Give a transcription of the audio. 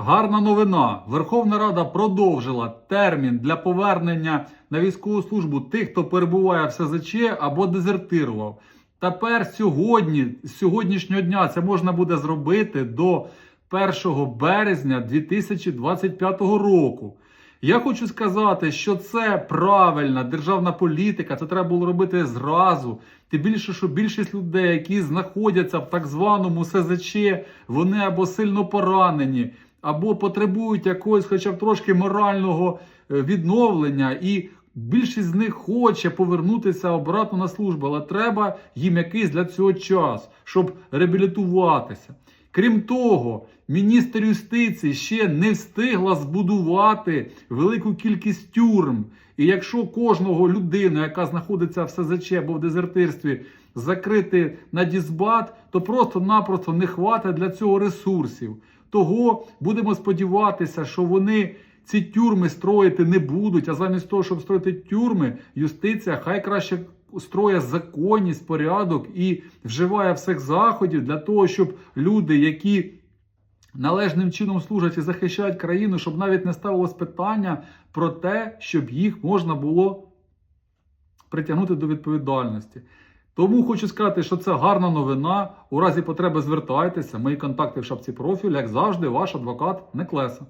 Гарна новина. Верховна Рада продовжила термін для повернення на військову службу тих, хто перебуває в СЗЧ або дезертирував. Тепер сьогодні, з сьогоднішнього дня, це можна буде зробити до 1 березня 2025 року. Я хочу сказати, що це правильна державна політика. Це треба було робити зразу. Тим більше, що більшість людей, які знаходяться в так званому СЗЧ, вони або сильно поранені, або потребують якогось, хоча б трошки морального е, відновлення, і більшість з них хоче повернутися обратно на службу, але треба їм якийсь для цього час, щоб реабілітуватися. Крім того, міністр юстиції ще не встигла збудувати велику кількість тюрм. І якщо кожного людину, яка знаходиться в СЗЧ або в дезертирстві, закрити на дізбат, то просто-напросто не хватить для цього ресурсів. Того будемо сподіватися, що вони ці тюрми строїти не будуть. А замість того, щоб строїти тюрми, юстиція хай краще строє законність, порядок і вживає всіх заходів для того, щоб люди, які належним чином служать і захищають країну, щоб навіть не ставилось питання про те, щоб їх можна було притягнути до відповідальності. Тому хочу сказати, що це гарна новина. У разі потреби звертайтеся. Мої контакти в шапці профілю, як завжди, ваш адвокат Неклеса.